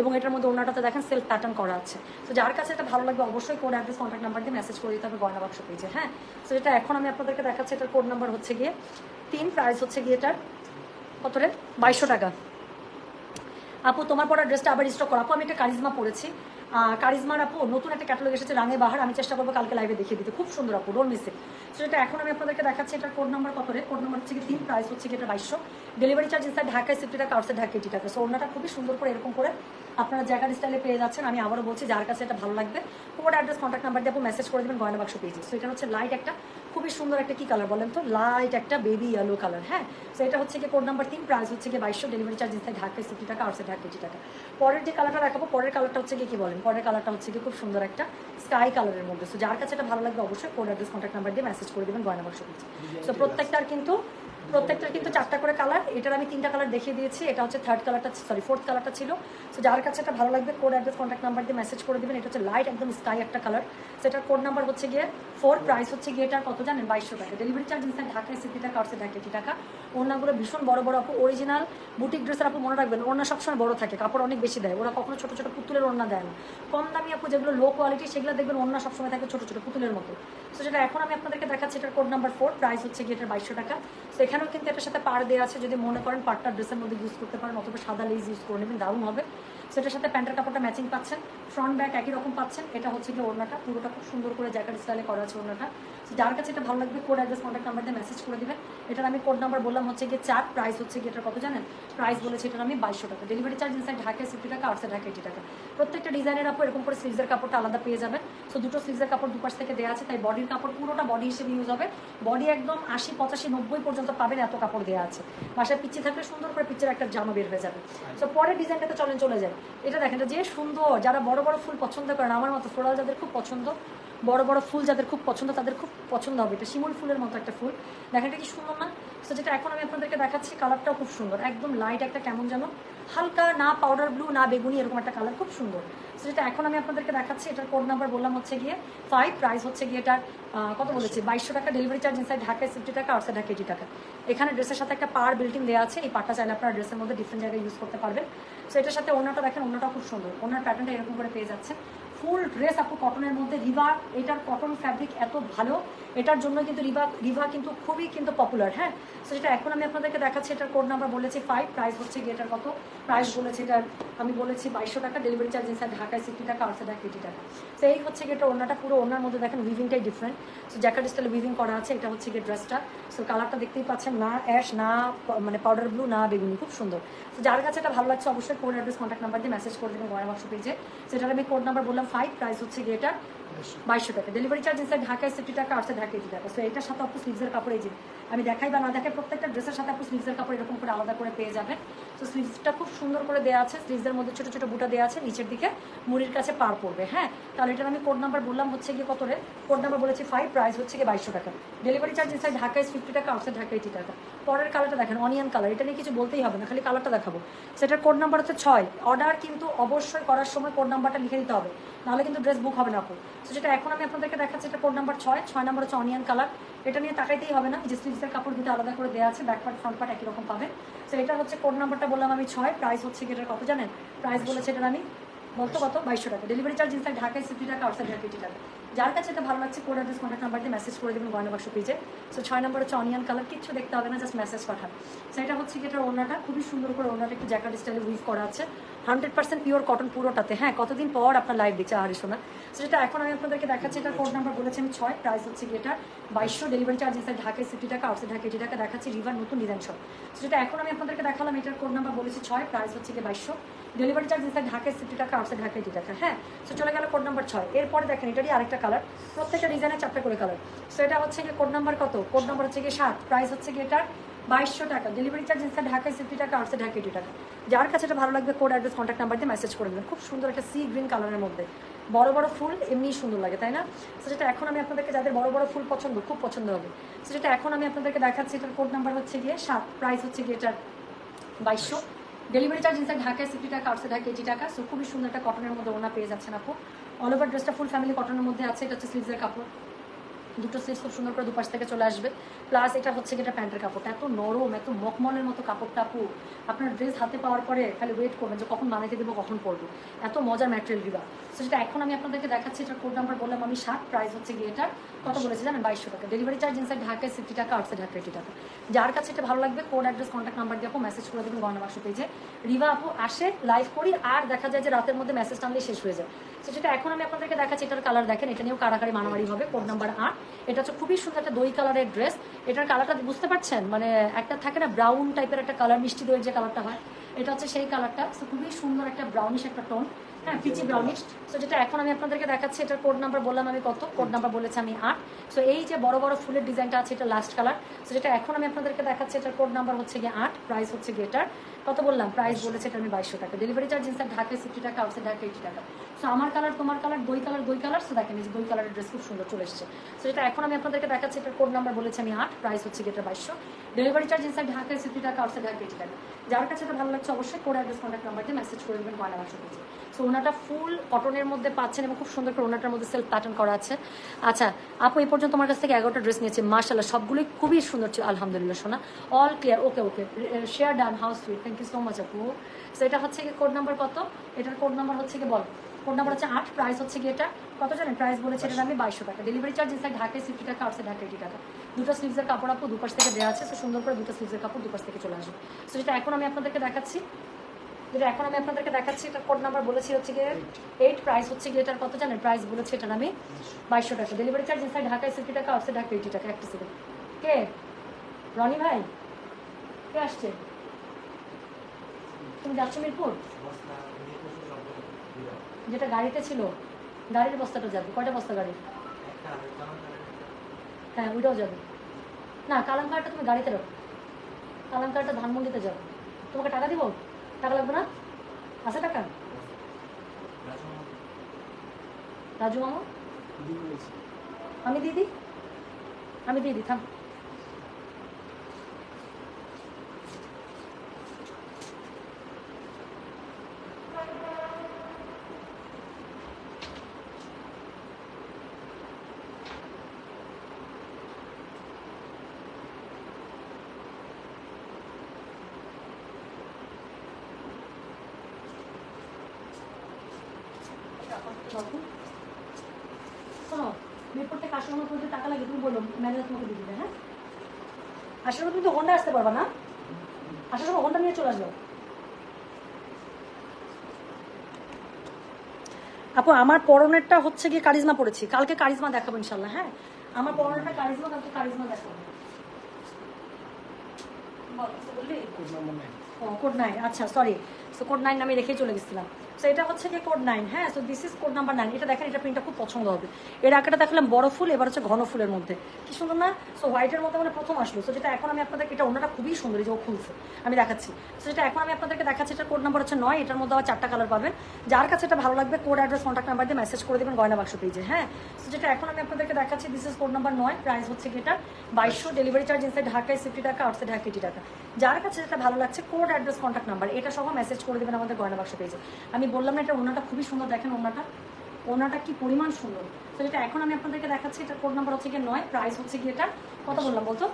এবং এটার মধ্যে ওনাটাতে দেখেন সেলফ প্যাটার্ন করা আছে। তো যার কাছে এটা ভালো লাগবে অবশ্যই কোড অ্যাড্রেস কন্ট্যাক্ট নাম্বার দিয়ে মেসেজ করে দিতে হবে গয়না বাক্স পেয়েছে হ্যাঁ? সো এটা এখন আমি আপনাদেরকে দেখাচ্ছি এটার কোড নাম্বার হচ্ছে গিয়ে তিন প্রাইস হচ্ছে গিয়ে এটার কত রে? বাইশশো টাকা। আপু তোমার পরা ড্রেসটা আবার স্টক করো। আপু আমি একটা কারিজমা আহ, কারিজমার আপু নতুন একটা ক্যাটালগ এসেছে রাঙে বাহার আমি চেষ্টা করব কালকে লাইভে দেখিয়ে দিতে। খুব সুন্দর আপু ডোন্ট মিসে সো এটা এখন আমি আপনাদেরকে দেখাচ্ছি এটার কোড নাম্বার কত রে? কোড নাম্বার হচ্ছে কি তিন প্রাইস হচ্ছে কি এটা বাইশশো। ডেলিভারি চার্জ ইনসাইড ঢাকায় সিফটি টাকা আউটসাইড ঢাকা এইটি টাকা সো ওনাটা খুবই সুন্দর করে এরকম করে আপনারা জায়গার স্টাইলে পেয়ে যাচ্ছেন আমি আবারও বলছি যার কাছে এটা ভালো লাগবে কোড অ্যাড্রেস কন্ট্যাক্ট নাম্বার দিয়ে মেসেজ করে দেবেন গয়না বাক্স পেয়েছি সো এটা হচ্ছে লাইট একটা খুবই সুন্দর একটা কি কালার বলেন তো? লাইট একটা বেবি ইয়েলো কালার হ্যাঁ? তো এটা হচ্ছে গিয়ে কোড নাম্বার তিন প্রাইস হচ্ছে গিয়ে বাইশশো delivery charge inside Dhaka sixty টাকা আটশো ঢাকা এইটি টাকা। পরের যে কালারটা দেখাবো পরের কালারটা হচ্ছে গিয়ে কি বলেন? পরের কালারটা হচ্ছে গিয়ে খুব সুন্দর একটা স্কাই কালারের মধ্যে। সো যার কাছে এটা ভালো লাগবে অবশ্যই কোড অ্যাড্রেস কন্ট্যাক্ট নাম্বার দিয়ে মেসেজ করে দেবেন গয়না বাক্স পিছে সো প্রত্যেকটার কিন্তু প্রত্যেকটার কিন্তু চারটা করে কালার এটার আমি তিনটা কালার দেখিয়ে দিয়েছি। এটা হচ্ছে থার্ড কালারটা সরি ফোর্থ কালারটা ছিল। সো যার কাছে এটা ভালো লাগবে কোড অ্যাড্রেস কন্ট্যাক্ট নাম্বার দিয়ে মেসেজ করে দেবেন। এটা হচ্ছে লাইট একদম স্কাই একটা কালার সেটার কোড নাম্বার হচ্ছে গিয়ে ফোর প্রাইস হচ্ছে গিয়ে এটার কত জানেন? বাইশশো টাকা। ডেলিভারি চার্জ ইনসাইড ঢাকায় সিটি টাকা আটশো টাকা এটি টাকা ওনাগুলো ভীষণ বড় বড়। আপু অরিজিনাল বুটিক ড্রেসের আপু মনে রাখবেন ওনা সবসময় বড় থাকে, কাপড় অনেক বেশি দেয়। ওরা কখনো ছোটো ছোটো পুতুলের ওড়না দেয় না। কম দামি আপু, যেগুলো লো কোয়ালিটি সেগুলো দেখবেন ওড়না সবসময় থাকে ছোটো ছোটো পুতুলের মতো। তো সেটা এখন আমি আপনাদেরকে দেখাচ্ছি, এটার কোড নাম্বার ফোর প্রাইস হচ্ছে গিয়ে এটার বাইশশো টাকা। তো এখানেও কিন্তু এটার সাথে পার দেওয়া আছে, যদি মনে করেন পাটটা ড্রেসের মধ্যে ইউজ করতে পারেন অথবা সাদা লেজ ইউজ করে নেবেন, দারুণ হবে। সেটার সাথে প্যান্টের কাপড়টা ম্যাচিং পাচ্ছেন ফ্রন্ট ব্যাক একই রকম পাচ্ছেন, এটা হচ্ছে কি ওড়নাটা, পুরোটা খুব সুন্দর করে জ্যাকেট স্টাইলে করা আছে ওড়নাটা। যার কাছে এটা ভালো লাগবে কোড অ্যাড্রেস কন্ট্যাক্ট নাম্বার দিয়ে মেসেজ করে দেবেন। এটার আমি কোড নাম্বার বললাম হচ্ছে গিয়ে চার প্রাইস হচ্ছে গিয়ে এটার কত জানেন? প্রাইস বলেছে এটার আমি বাইশশো টাকা। ডেলিভারি চার্জ ইনসাইড ঢাকায় সিফটি টাকা আউটসাইড ঢাকা এইটি টাকা। প্রত্যেকটা ডিজাইনের আপর এরকম করে স্লিভসের কাপড়টা আলাদা পেয়ে যাবেন। সো দুটো স্লিভসের কাপড় দুপাশ থেকে দেওয়া আছে, তাই বডির কাপড় পুরোটা বডি হিসেবে ইউজ হবে। বডি একদম আশি, পঁচাশি, নব্বই পর্যন্ত পাবেন এত কাপড় দেওয়া আছে। বাসায় পিচ্ছি থাকলে সুন্দর করে পিচ্ছের একটা জামা বের হয়ে যাবে। সো পরের ডিজাইনটাতে চলেন, চলে যায় এটা দেখেন যে সুন্দর, যারা বড় বড় ফুল পছন্দ করেন, আমার মতো ফ্লোরাল যাদের খুব পছন্দ বড় বড় ফুল যাদের খুব পছন্দ, তাদের খুব পছন্দ হবে। এটা শিমুল ফুলের মতো একটা ফুল। দেখেন এটা কি সুন্দর না? সো যেটা এখন আমি আপনাদেরকে দেখাচ্ছি কালারটাও খুব সুন্দর। একদম লাইট একটা কেমন যেন, হালকা না পাউডার ব্লু না বেগুনি, এরকম একটা কালার খুব সুন্দর। সো যেটা এখন আমি আপনাদেরকে দেখাচ্ছি, এটার কোড নাম্বার বললাম হচ্ছে গিয়ে ফাইভ প্রাইস হচ্ছে গিয়ে এটার কত বলেছি? বাইশশো টাকা ডেলিভারি চার্জ ইনসাইড ঢাকায় সিফটি টাকা আউটসাইড ঢাকা এইটি টাকা। এখানে ড্রেসের সাথে একটা পার বিল্টিং দেওয়া আছে। এই পাটটা চাইলে আপনারা ড্রেসের মধ্যে ডিফারেন্ট জায়গায় ইউজ করতে পারবেন। সো এটার সাথে ওনাটা দেখেন ওনাটাও খুব সুন্দর। ওনার প্যাটার্নটা এরকম করে পেয়ে যাচ্ছে ফুল ড্রেস আপু, কটনের মধ্যে রিভা এটার কটন ফ্যাব্রিক এত ভালো, এটার জন্য কিন্তু রিভা রিভা কিন্তু খুবই কিন্তু পপুলার হ্যাঁ? সো যেটা এখন আমি আপনাদেরকে দেখাচ্ছি, এটার কোড নাম্বার বলেছি ফাইভ প্রাইস হচ্ছে গিয়ে এটার কত? প্রাইস বলেছি এটার, আমি বলেছি বাইশশো টাকা ডেলিভারি চার্জ ইনসাইড ঢাকায় সিক্সটি টাকা আটশো টাকা এইটি টাকা। তো এই হচ্ছে গিয়ে এটা ওনাটা পুরো ওনার মধ্যে দেখেন উইভিংটাই ডিফারেন্ট সো জ্যাকেট স্টাইলে উইভিং করা আছে, এটা হচ্ছে গিয়ে ড্রেসটা সো কালারটা দেখতেই পাচ্ছেন, না অ্যাশ না মানে পাউডার ব্লু না বেগুনি, খুব সুন্দর। তো যার কাছে এটা ভালো লাগছে, অবশ্যই কোড অ্যাড্রেস কন্ট্যাক্ট নাম্বার দিয়ে মেসেজ করে দেবেন গয়না বাক্স পেজে সেটার আমি কোড নাম্বার বললাম ফাইভ প্রাইস হচ্ছে গিয়ে এটা বাইশশো টাকা। ডেলিভারি চার্জ ইনসাইড ঢাকায় সিফটি টাকা, আটশো ঢাকা এইটি টাকা। সো এটার সাথে আপু স্লিভসের কাপড় যে, আমি দেখাই বা না দেখাই, প্রত্যেকটা ড্রেসের সাথে আপু স্লিভসের কাপড় এরকম করে আলাদা করে পেয়ে যাবেন। তো স্লিভসটা খুব সুন্দর করে দেওয়া আছে। স্লিভসের মধ্যে ছোটো ছোটো বুটা দেওয়া আছে, নিচের দিকে মুড়ির কাছে পার পড়বে হ্যাঁ? তাহলে এটার আমি কোড নাম্বার বললাম, হচ্ছে গিয়ে কত রে? কোড নাম্বার বলেছি ফাইভ প্রাইস হচ্ছে গিয়ে বাইশশো টাকা। ডেলিভারি চার্জ ইনসাইড ঢাকায় ফিফটি টাকা আউটসাইড ঢাকা এইটি টাকা। পরের কালারটা দেখেন অনিয়ন কালার এটা নিয়ে কিছু বলতেই হবে না, খালি কালারটা দেখাবো। সেটার কোড নাম্বার হচ্ছে ছয়। অর্ডার কিন্তু অবশ্যই করার সময় কোড নাম্বারটা লিখে দিতে হবে। নাহলে কিন্তু ড্রেস বুক হবে না আপু। তো যেটা এখন আমি আপনাদেরকে দেখাচ্ছি এটা কোড নাম্বার ছয়। ছয় নাম্বার হচ্ছে অনিয়ন কালার এটা নিয়ে তাকাইতেই হবে না যে স্লিভসের কাপড় দুটো আলাদা করে দেওয়া আছে ব্যাক পার্ট ফ্রন্ট পার্ট একই রকম পাবেন। তো এটা হচ্ছে কোড নাম্বারটা বললাম আমি ছয়। প্রাইস হচ্ছে এটার কত জানেন? প্রাইস বলেছে এটার আমি বলতো কত? বাইশশো টাকা। ডেলিভারি চার্জ ইনসাইড ঢাকায় সিফটি টাকা আউটসাইড ঢাকা এইটি টাকা যার কাছে এটা ভালো লাগছে কোড অ্যাড্রেস কন্ট্যাক্ট নাম্বার দিয়ে মেসেজ করে দেবেন গয়না বাক্স পেজে সো ছয় নম্বর হচ্ছে অনিয়ন কালার কিচ্ছু দেখতে হবে না জাস্ট মেসেজ পাঠান। সেটা হচ্ছে কি এটার ওনাটা খুবই সুন্দর করে ওনাটা একটু জ্যাকেট স্টাইলে উইভ করা আছে। হান্ড্রেড পার্সেন্ট পিওর কটন পুরোটাতে। হ্যাঁ কতদিন পর আপনার লাইভ দেখছে, আহারি শোনা সেটা এখন আমি আপনাদেরকে দেখাচ্ছি এটা কোড নাম্বার বলেছি আমি ছয়। প্রাইস হচ্ছে কি এটা বাইশশো। ডেলিভারি চার্জ ইনসাইড ঢাকায় সিফটি টাকা আউটসাইড ঢাকা এইটি টাকা দেখাচ্ছি রিভার নতুন ডিজাইন সব সেটা এখন আমি আপনাদেরকে দেখালাম, এটার কোড নাম্বার বলেছি ছয়। প্রাইস হচ্ছে কি বাইশশো। ডেলিভারি চার্জ ইনসাইড ঢাকায় সিফটি টাকা আউটসাইড ঢাকা এইটি টাকা হ্যাঁ? সো চলে গেল কোড নাম্বার ছয়। এরপরে দেখেন, এটারই আরেকটা কালার প্রত্যেকটা ডিজাইনের চারটে করে কালার সো এটা হচ্ছে গিয়ে কোড নাম্বার কত? কোড নাম্বার হচ্ছে গিয়ে সাত। প্রাইস হচ্ছে গিয়ে এটার বাইশশো টাকা। ডেলিভারি চার্জ ইনসাইড ঢাকায় সিফটি টাকা আউটসাইড ঢাকা এইটি টাকা। যার কাছে এটা ভালো লাগবে কোড অ্যাড্রেস কন্ট্যাক্ট নাম্বার দিয়ে মেসেজ করে দেবেন। খুব সুন্দর একটা সি গ্রিন কালারের মধ্যে। বড় বড় ফুল এমনিই সুন্দর লাগে, তাই না? সো যেটা এখন আমি আপনাদেরকে, যাদের বড় বড় ফুল পছন্দ, খুব পছন্দ হবে। সো যেটা এখন আমি আপনাদেরকে দেখাচ্ছি, এটার কোড নাম্বার হচ্ছে গিয়ে সাত। প্রাইস হচ্ছে গিয়ে এটার বাইশশো। ডেলিভারি চার্জ ইনসাইড ঢাকায় সিফটি টাকা আউটসাইড ঢাকা কেজি টাকা। সো খুবই সুন্দর একটা কটনের মধ্যে ওনা পেয়ে যাচ্ছেন আপু। অল ওভার ড্রেসটা ফুল ফ্যামিলি কটনের মধ্যে আছে। এটা হচ্ছে স্লিভসের কাপড়। দুটো স্লিভস খুব সুন্দর করে দুপাশ থেকে চলে আসবে। প্লাস এটা হচ্ছে এটা প্যান্টের কাপড়টা। এত নরম এত মকমলের মতো কাপড়টা আপু। আপনার ড্রেস হাতে পাওয়ার পরে খালি ওয়েট করবেন যে কখন বানাইতে দেবো কখন পরবো। এত মজার ম্যাটেরিয়াল দিবা। সো যেটা এখন আমি আপনাদেরকে দেখাচ্ছি এটার কোড নাম্বার বললাম আমি ষাট প্রাইস হচ্ছে গিয়ে এটার কত বলেছি জানেন বাইশশো টাকা। ডেলিভারি চার্জ ইনসাইড ঢাকায় সিফটি টাকা আউটসাইড ঢাকা এইটি টাকা। যার কাছে এটা ভালো লাগবে কোড অ্যাড্রেস কন্ট্যাক্ট নাম্বার দিয়ে আপু মেসেজ করে দেবেন গয়না বাক্স পেজে। রিভা আপু আসে লাইভ করি আর দেখা যায় যে রাতের মধ্যে মেসেজ টানলে শেষ হয়ে যায়। তো যেটা এখন আমি আপনাদেরকে দেখাচ্ছি এটার কালার দেখেন এটা নিয়েও কারাকারি মারামারি হবে কোড নাম্বার আট। এটা হচ্ছে খুবই সুন্দর একটা দই কালারের ড্রেস এটার কালারটা বুঝতে পারছেন? মানে একটা থাকে না ব্রাউন টাইপের একটা কালার মিষ্টি দইয়ের যে কালারটা হয়, এটা হচ্ছে সেই কালারটা খুবই সুন্দর একটা ব্রাউনিশ একটা টোন হ্যাঁ পিচি ব্রাউনিশ সো যেটা এখন আমি আপনাদেরকে দেখাচ্ছি এটার কোড নাম্বার বললাম আমি কত? কোড নাম্বার বলেছি আমি আট। সো এই যে বড় বড় ফুলের ডিজাইনটা আছে এটা লাস্ট কালার সো যেটা এখন আমি আপনাদেরকে দেখাচ্ছি এটার কোড নাম্বার হচ্ছে গিয়ে আট প্রাইস হচ্ছে গিয়ে এটার কত বললাম? প্রাইস বলেছে এটা আমি বাইশশো টাকা। ডেলিভারি চার্জ ইনসাইড ঢাকায় সিক্সটি টাকা আউটসাইড ঢাকা এইটি টাকা। সো আমার কালার তোমার কালার দুই কালার দুই কালার সো দেখেন দুই কালারের ড্রেস খুব সুন্দর চলে এসেছে। সো এটা এখন আমি আপনাদেরকে দেখাচ্ছি এটার কোড নাম্বার বলেছি আমি আট প্রাইস হচ্ছে এটা বাইশশো। ডেলিভারি চার্জ ইনসাইড ঢাকায় সিক্সটি টাকা আউটসাইড ঢাকা এইটি টাকা। যার কাছে এটা ভালো লাগছে অবশ্যই কোড অ্যাড্রেস কন্ট্যাক্ট নাম্বার দিয়ে মেসেজ করে দেবেন বাক্স পেয়েছে সো ওনাটা ফুল কটনের মধ্যে পাচ্ছেন এবং খুব সুন্দর করে ওনাটার মধ্যে সেলফ প্যাটার্ন করা আছে। আচ্ছা আপু এই পর্যন্ত তোমার কাছ থেকে এগারোটা ড্রেস নিয়েছে মার্শাল্লাহ সবগুলোই খুবই সুন্দর ছিল, আলহামদুলিল্লাহ, সোনা। All clear okay okay share done house sweet thank you so much আপু। সো এটা হচ্ছে কি কোড নাম্বার কত? এটার কোড নাম্বার হচ্ছে কি বল? কোড নাম্বার হচ্ছে আট প্রাইস হচ্ছে কি এটা? কত জানেন? প্রাইস বলেছে এটার আমি বাইশশো টাকা। ডেলিভারি চার্জ ইনসাইড ঢাকায় সিফটি টাকা আউটসাইড ঢাকা এইটি টাকা। দুটো স্লিভসের কাপড় আপু, দুপাশ থেকে দেওয়া আছে সো সুন্দর করে দুটো স্লিভসের কাপড় দুপাশ থেকে চলে আসবে। সো যেটা এখন আমি আপনাদেরকে দেখাচ্ছি যেটা এখন আমি আপনাদেরকে দেখাচ্ছি, এটা কোড নাম্বার বলেছি হচ্ছে গিয়ে এইট প্রাইস হচ্ছে গিয়ে এটার কত জানেন? প্রাইস বলেছে এটার আমি বাইশশো টাকা। ডেলিভারি চার্জ ইনসাইড ঢাকায় সিফটি টাকা আউটসাইড ঢাকা এইটি টাকা, একটা সেকেন্ড কে? রনি ভাই? কে আসছে? তুমি যাচ্ছ মিরপুর? যেটা গাড়িতে ছিল, গাড়ির বস্তাটা যাবে। কয়টা বস্তা গাড়ির? হ্যাঁ ওইটাও যাবে। না, কালামকারটা তুমি গাড়িতে রাখো। কালামকারটা ধানমন্ডিতে যাবে তোমাকে টাকা দিব? টাকা লাগবে না? আছে টাকা? রাজু মামা? আমি দিদি? আমি দিদি থাম তখন শোনো মিরপুর থেকে আসার মতো যদি টাকা লাগে তুমি বলো ম্যানেজার তোমাকে দিয়ে দিবে হ্যাঁ আসার মতো তুমি তো হোন্ডা আসতে পারবা না? আসার সময় হোন্ডা নিয়ে চলে আসবে। আপু আমার পরনেরটা হচ্ছে গিয়ে কারিজমা পড়েছি কালকে কারিজমা দেখাবো ইনশাল্লাহ হ্যাঁ? আমার পরনেরটা কারিজমা কালকে কারিজমা দেখাবো। কোড নাইন আচ্ছা সরি সো কোড নাইন আমি রেখেই চলে গেছিলাম। সো এটা হচ্ছে কি কোড নাইন হ্যাঁ? So this is code number nine এটা দেখেন, এটা প্রিন্টটা খুব পছন্দ হবে। এর আগেটা দেখলাম বড় ফুল, এবার হচ্ছে ঘন ফুলের মধ্যে। কি সুন্দর না? সো হোয়াইটের মধ্যে মানে প্রথম আসলো। সো যেটা এখন আমি আপনাদেরকে, এটা অন্যটা খুবই সুন্দর যে ও খুলছে, আমি দেখাচ্ছি। সো যেটা এখন আমি আপনাদেরকে দেখাচ্ছি এটা কোড নাম্বার হচ্ছে নয়, এটার মধ্যে আবার চারটা কালার পাবেন। যার কাছে এটা ভালো লাগবে কোড অ্যাড্রেস কন্ট্যাক্ট নাম্বার দিয়ে মেসেজ করে দেবেন গয়না বাক্স পেজে হ্যাঁ? সো যেটা এখন আমি আপনাদেরকে দেখাচ্ছি দিস ইজ কোড নাম্বার নয় প্রাইস হচ্ছে কি এটা বাইশশো ডেলিভারি চার্জ ইনসাইড ঢাকায় সিফটি টাকা আউটসাইড ঢাকা এইটি টাকা। যার কাছে যেটা ভালো লাগছে কোড অ্যাড্রেস কন্ট্যাক্ট নাম্বার এটা সহ মেসেজ করে দেবেন আমাদের গয়না বাক্স পেজে আমি বললাম না, এটা ওনাটা খুবই সুন্দর, দেখেন ওনাটা। ওনাটা কি পরিমাণ সুন্দর। তো যেটা এখন আমি আপনাদেরকে দেখাচ্ছি, এটা কোড নাম্বার হচ্ছে গিয়ে নয় প্রাইস হচ্ছে গিয়ে এটা কত বললাম, বলতো?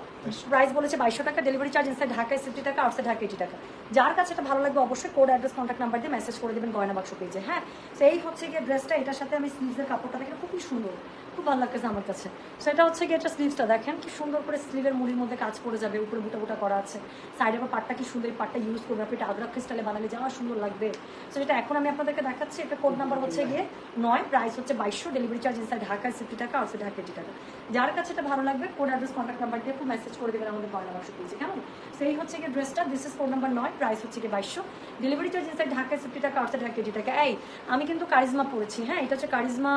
প্রাইস বলেছে বাইশশো টাকা ডেলিভারি চার্জ ইনসাইড ঢাকায় সিফটি টাকা আউটসাইড ঢাকা এইটি টাকা। যার কাছে এটা ভালো লাগবে অবশ্যই কোড অ্যাড্রেস কন্ট্যাক্ট নাম্বার দিয়ে মেসেজ করে দেবেন গয়না বাক্স পেজে হ্যাঁ? তো এই হচ্ছে গিয়ে ড্রেসটা এটার সাথে আমি স্লিভসের কাপড়টা দেখে খুবই সুন্দর। খুব ভালো লাগতেছে আমার কাছে। সেটা হচ্ছে গিয়ে এটা স্লিভসটা দেখেন, কি সুন্দর করে স্লিভের মুড়ির মধ্যে কাজ করে যাবে, উপরে বুটা বুটা করা আছে। সাইডের পর পাটটা কি সুন্দর পাটটা ইউজ করবে। আপনি এটা আদ্রাক স্টাইলে বানালে যাওয়া সুন্দর লাগবে। সো এটা এখন আমি আপনাদেরকে দেখাচ্ছি, এটা কোড নাম্বার হচ্ছে গিয়ে নয় প্রাইস হচ্ছে বাইশশো ডেলিভারি চার্জ ইনসাইড ঢাকায় সিফটি টাকা আউটসাইড ঢাকা এইটি টাকা। যার কাছে এটা ভালো লাগবে কোড অ্যাড্রেস কন্ট্যাক্ট নাম্বার দিয়ে একটু মেসেজ করে দেবেন আমাদের পয়লা বাক্স পেয়েছে, কেমন? সেই হচ্ছে গিয়ে ড্রেসটা দিস ইজ কোড নাম্বার নয় প্রাইস হচ্ছে গিয়ে বাইশশো। ডেলিভারি চার্জ ইনসাইড ঢাকায় সিফটি টাকা আউটসাইড ঢাকা এইটি টাকা। এই, আমি কিন্তু কারিজমা পড়েছি হ্যাঁ এটা হচ্ছে কারিজমা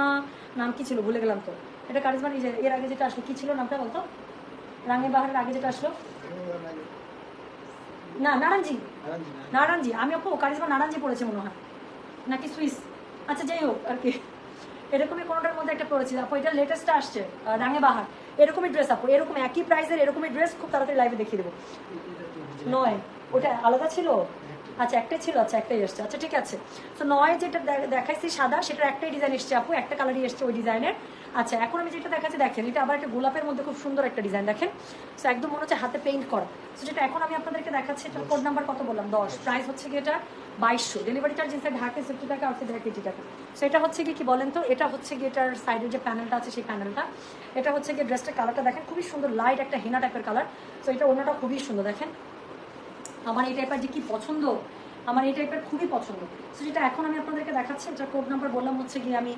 নাম কি ছিল? ভুলে গেলাম তো। এটা কারিজমা যে এর আগে যেটা আসলো কি ছিল নামটা বলতো? রাঙে বাহারের আগে যেটা আসলো? না নারায়ণজি। নারায়ণজি আমি আপু কারিজমা নারায়ণজি পড়েছে মনে হয়। নাকি সুইস? আচ্ছা যাই হোক আর কি। এরকমই কোনোটার মধ্যে একটা পড়েছি। আপু এটা লেটেস্টটা আসছে রাঙে বাহার। এরকমই ড্রেস আপু এরকম একই প্রাইসের এরকমই ড্রেস খুব তাড়াতাড়ি লাইভে দেখিয়ে দেবো। নয় ওটা আলাদা ছিল? আচ্ছা একটাই ছিল আচ্ছা একটাই এসছে। আচ্ছা ঠিক আছে। তো নয় যেটা দেখাইছি সাদা সেটার একটাই ডিজাইন এসছে আপু একটা কালারই এসছে ওই ডিজাইনের আচ্ছা এখন আমি যেটা দেখাচ্ছি দেখেন এটা আবার একটা গোলাপের মধ্যে খুব সুন্দর একটা ডিজাইন দেখেন। সো একদম মনে হচ্ছে হাতে পেইন্ট করা। তো যেটা এখন আমি আপনাদেরকে দেখাচ্ছি এটা কোড নাম্বার কত বললাম? দশ। প্রাইস হচ্ছে কি এটা? বাইশশো। Delivery charge inside Dhaka sixty টাকা আউটসাইড ঢাকা এইটি টাকা। সো এটা হচ্ছে কি কি বলেন তো? এটা হচ্ছে কি এটার সাইডের যে প্যানেলটা আছে সেই প্যানেলটা এটা হচ্ছে কি ড্রেসটার কালারটা দেখেন খুবই সুন্দর লাইট একটা হেনা টাইপের কালার সো এটা অন্যটা খুবই সুন্দর দেখেন। আমার এই টাইপের যে কি পছন্দ আমার এই টাইপের খুবই পছন্দ। সো যেটা এখন আমি আপনাদেরকে দেখাচ্ছি এটা কোড নাম্বার বললাম হচ্ছে গিয়ে আমি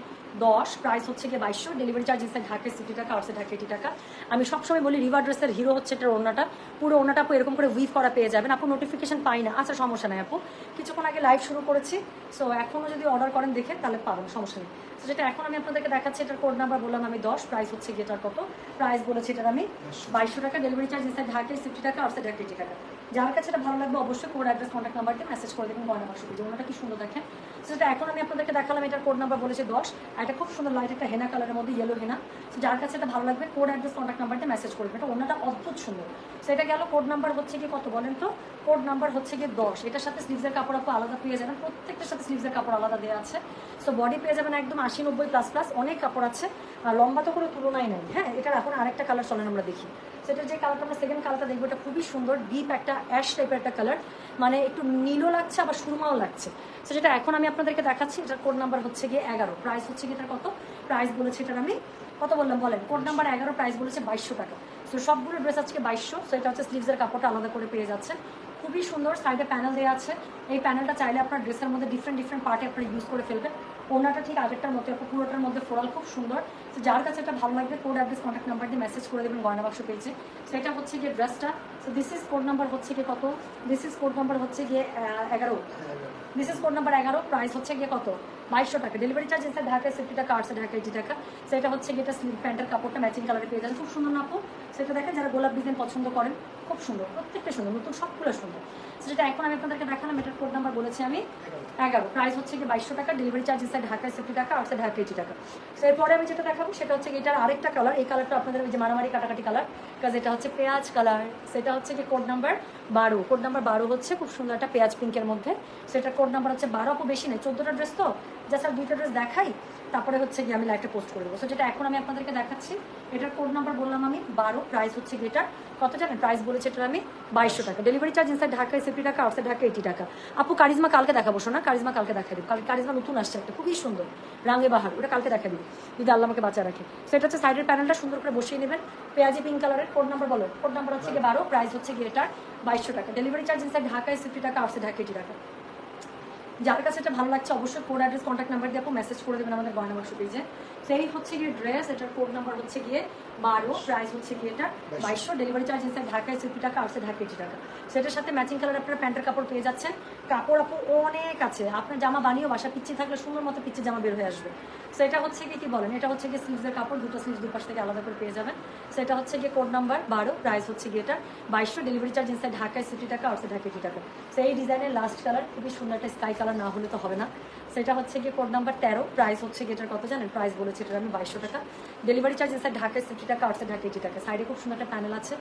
দশ প্রাইস হচ্ছে গিয়ে বাইশশো ডেলিভারি চার্জ ইনসাইড ঢাকায় সিটি টাকা আউটসাইড ঢাকা এটি টাকা। আমি সবসময় বলি রিভার ড্রেসের হিরো হচ্ছে এটার ওনাটা পুরো ওনাটা আপু এরকম করে উইভ করা পেয়ে যাবেন। আপু নোটিফিকেশন পাই না। আচ্ছা সমস্যা নাই আপু। কিছুক্ষণ আগে লাইভ শুরু করেছি। সো এখনও যদি অর্ডার করেন দেখে তাহলে পাবেন সমস্যা নেই। তো যেটা এখন আমি আপনাদেরকে দেখাচ্ছি এটার কোড নাম্বার বললাম আমি দশ প্রাইস হচ্ছে গিয়ে এটার কত? প্রাইস বলেছি এটার আমি বাইশশো। টাকা ডেলিভারি চার্জ ইনসাইড ঢাকায় সিফটি টাকা আউটসাইড ঢাকা এটি টাকা। যার কাছে এটা ভালো লাগবে অবশ্যই কোড অ্যাড্রেস কন্ট্যাক্ট নাম্বারকে মেসেজ করে দেবেন গয়না বাক্স ওনাটা কি সুন্দর দেখেন। সেটা এখন আমি আপনাদেরকে দেখালাম, এটার কোড নাম্বার বলেছে দশ। এটা খুব সুন্দর লাইট একটা হেনা কালারের মধ্যে ইয়েলো হেনা So, যার কাছে এটা ভালো লাগবে কোড অ্যাড্রেস কন্ট্যাক্ট নাম্বারতে মেসেজ করবে এটা ওনাটা অদ্ভুত সুন্দর। সেটা গেল কোড নাম্বার হচ্ছে কি কত বলেন তো? কোড নাম্বার হচ্ছে গিয়ে দশ। এটার সাথে স্লিভসের কাপড় আপু আলাদা পেয়ে যাবেন। প্রত্যেকটার সাথে স্লিভসের কাপড় আলাদা দেওয়া আছে। সো বডি পেয়ে যাবেন একদম আশি নব্বই প্লাস প্লাস অনেক কাপড় আছে। আর লম্বা তো কোনো তুলনাই নেই। হ্যাঁ এটার এখন আরেকটা কালার চলেন আমরা দেখি। সেটা যে কালারটা আমরা সেকেন্ড কালারটা দেখব, এটা খুবই সুন্দর ডিপ একটা অ্যাশ টাইপের একটা কালার মানে একটু নীলও লাগছে, আবার সুরমাও লাগছে। তো যেটা এখন আমি আপনাদেরকে দেখাচ্ছি, এটার কোড নাম্বার হচ্ছে গিয়ে এগারো। প্রাইস হচ্ছে গিয়ে কত? প্রাইস বলেছে এটার আমি, কত বললাম বলেন? কোড নাম্বার এগারো প্রাইস বলেছে বাইশশো টাকা। সো সবগুলো ড্রেস আজকে বাইশশো সো এটা হচ্ছে স্লিভসের কাপড়টা আলাদা করে পেয়ে যাচ্ছেন। খুবই সুন্দর সাইডে প্যানেল দেওয়া আছে। এই প্যানেলটা চাইলে আপনার ড্রেসের মধ্যে ডিফারেন্ট ডিফারেন্ট পার্টে আপনারা ইউজ করে ফেলবেন। ওনাটা ঠিক আগেরটার মতো পুরোটার মধ্যে ফোরাল খুব সুন্দর। তো যার কাছে এটা ভালো লাগবে কোড অ্যাড্রেস কন্ট্যাক্ট নাম্বার দিয়ে মেসেজ করে দেবেন, গয়না বাক্স পেয়েছে। সেটা হচ্ছে গিয়ে ড্রেসটা so this is code number হচ্ছে গিয়ে কত? দিস ইজ কোড নাম্বার হচ্ছে গিয়ে এগারো। দিস ইজ কোড নাম্বার এগারো প্রাইস হচ্ছে গিয়ে কত? বাইশশো টাকা। ডেলিভারি চার্জ এসে ঢাকায় সিফটি টাকা আটশো ঢাকা এইটি টাকা সেটা হচ্ছে গিয়ে এটা স্লিপ প্যান্টের কাপড়টা ম্যাচিং কালারে পেয়ে যাচ্ছে খুব সুন্দর না আপু? সেটা দেখেন, যারা গোলাপ ডিজাইন পছন্দ করেন, খুব সুন্দর, প্রত্যেকটা সুন্দর, নতুন সবগুলো সুন্দর। সেটা এখন আমি আপনাদেরকে দেখালাম, এটার কোড নাম্বার বলেছি আমি। এগারো। প্রাইস হচ্ছে গিয়ে বাইশশো টাকা ডেলিভারি চার্জ ইনসাইড ঢাকায় সিফটি টাকা আর আউটসাইড ঢাকা এইটি টাকা। তো এরপরে আমি যেটা দেখাবো, সেটা হচ্ছে এটার আরেকটা কালার এই কালারটা আপনাদের ওই যে মারামারি কাটাকাটি কালার কাজ এটা হচ্ছে পেঁয়াজ কালার সেটা হচ্ছে কি কোড নাম্বার বারো। কোড নাম্বার বারো হচ্ছে খুব সুন্দর একটা পেঁয়াজ পিঙ্কের মধ্যে। সেটার কোড নাম্বার হচ্ছে বারো আপু বেশি নেই চোদ্দোটা ড্রেস তো। জাস্ট আর দুইটা ড্রেস দেখাই। তারপরে হচ্ছে গিয়ে আমি লাইভটা পোস্ট করে দেবো। সো যেটা এখন আমি আপনাদেরকে দেখাচ্ছি, এটার কোড নাম্বার বললাম আমি, বারো প্রাইস হচ্ছে গিয়ে এটার কত জানেন? প্রাইস বলেছে এটার আমি বাইশশো টাকা। ডেলিভারি চার্জ ইনসাইড ঢাকায় সিফটি টাকা আউটসাইড ঢাকা এইটি টাকা। আপু, কারিজমা কালকে দেখাবো শোনা কারিজমা কালকে দেখা দিব। কাল কারিজমা নতুন আসছে একটা, খুবই সুন্দর। রাঙে বাহার ওটা কালকে দেখা দিব। যদি আল্লাহ আমাকে বাঁচা রাখে। সেটা হচ্ছে সাইডের প্যানেলটা সুন্দর করে বসিয়ে নেবেন। পেঁয়াজি পিঙ্ক কালারের কোড নাম্বার বলো। কোড নাম্বার হচ্ছে গিয়ে বারো প্রাইস হচ্ছে গিয়ে এটার বাইশশো টাকা। ডেলিভারি চার্জ ইনসাইড ঢাকায় সিফটি টাকা আউটসাইড ঢাকা এইটি টাকা। যার কাছে এটা ভালো লাগছে অবশ্যই কোড অ্যাড্রেস কন্ট্যাক্ট নাম্বার দিয়ে মেসেজ করে দেবেন আমাদের গয়না বাক্স পেজে সেই হচ্ছে গিয়ে ড্রেস এটার কোড নাম্বার হচ্ছে গিয়ে বারো প্রাইস হচ্ছে গিয়ে এটা বাইশশো। ডেলিভারি চার্জ ইনসাইড ঢাকায় সিফটি টাকা আউটসাইড ঢাকা এইটি টাকা সেটার সাথে ম্যাচিং কালার আপনার প্যান্টের কাপড় পেয়ে যাচ্ছেন। কাপড় আপু অনেক আছে। আপনার জামা বানিয়েও বাসা পিচ্ছি থাকলে সুন্দর মতো পিচ্ছি জামা বের হয়ে আসবে। সেটা হচ্ছে কি কি বলেন? এটা হচ্ছে গিয়ে স্লিভসের কাপড় দুটো স্লিভস দুপাশ থেকে আলাদা করে পেয়ে যাবেন। সেটা হচ্ছে গিয়ে কোড নাম্বার বারো প্রাইস হচ্ছে গিয়ে এটা বাইশশো। ডেলিভারি চার্জ ইনসাইড ঢাকায় সিটি টাকা আউটসাইড ঢাকা এইটি টাকা সেই ডিজাইনের লাস্ট কালার খুবই সুন্দর একটা স্কাই কালার না হলে তো হবে না। সেটা হচ্ছে গিয়ে কোড নাম্বার তেরো প্রাইস হচ্ছে গিয়ে কত জানেন? প্রাইস বলেছে এটার আমি বাইশশো টাকা। ডেলিভারি চার্জ ইনসাইড ঢাকায় সিটি টাকা আউটসাইড ঢাকা এইটি টাকা। সাইডে খুব সুন্দর একটা প্যানেল আছে।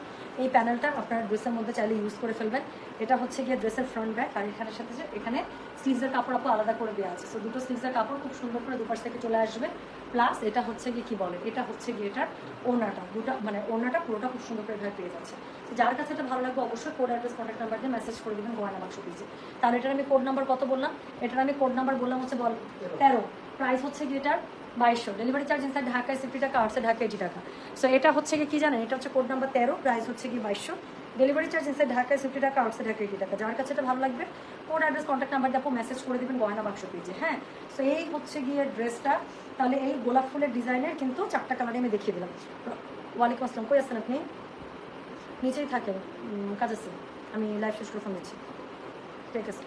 এই প্যানেলটা আপনার ড্রেসের মধ্যে চাইলে ইউজ করে ফেলবেন। এটা হচ্ছে গিয়ে ড্রেসের ফ্রন্ট ব্যাক আর এখানের সাথে যে এখানে স্লিভসের কাপড় আপু আলাদা করে দেওয়া আছে। তো দুটো স্লিভসের কাপড় খুব সুন্দর করে দুপাশ থেকে চলে আসবে। প্লাস এটা হচ্ছে গিয়ে কি বলে? এটা হচ্ছে গিয়ে এটার ওনাটা দুটা মানে ওনাটা পুরোটা খুব সুন্দর করে এভাবে পেয়ে যাচ্ছে। যার কাছে এটা ভালো লাগবে অবশ্যই কোড অ্যাড্রেস কন্ট্যাক্ট নাম্বার দিয়ে মেসেজ করে দেবেন গয়না বাক্স পেজে তাহলে এটার আমি কোড নাম্বার কত বললাম? এটার আমি কোড নাম্বার বললাম হচ্ছে বল, তেরো। প্রাইস হচ্ছে গিয়ে এটার? বাইশশো। ডেলিভারি চার্জ ইনসাইড ঢাকায় সিফটি টাকা আটশো ঢাকা এইটি টাকা। সো এটা হচ্ছে কি জানেন? এটা হচ্ছে কোড নাম্বার তেরো প্রাইস হচ্ছে গিয়ে বাইশশো। ডেলিভারি চার্জ ইনসাইড ঢাকায় সিফটি টাকা আটশো ঢাকা এইটি টাকা। যার কাছে এটা ভালো লাগবে কোড অ্যাড্রেস কন্ট্যাক্ট নাম্বার দেখো মেসেজ করে দেবেন গয়না বাক্স পেজে হ্যাঁ? সো এই হচ্ছে গিয়ে ড্রেসটা তাহলে এই গোলাপ ফুলের ডিজাইনের কিন্তু চারটা কালারে আমি দেখিয়ে দিলাম। ওয়ালাইকুম আসসালাম। কই আছেন আপনি? নিচেই থাকেন। কাজ আছে। আমি লাইভ শেষ করে ফোন দিচ্ছি। ঠিক আছে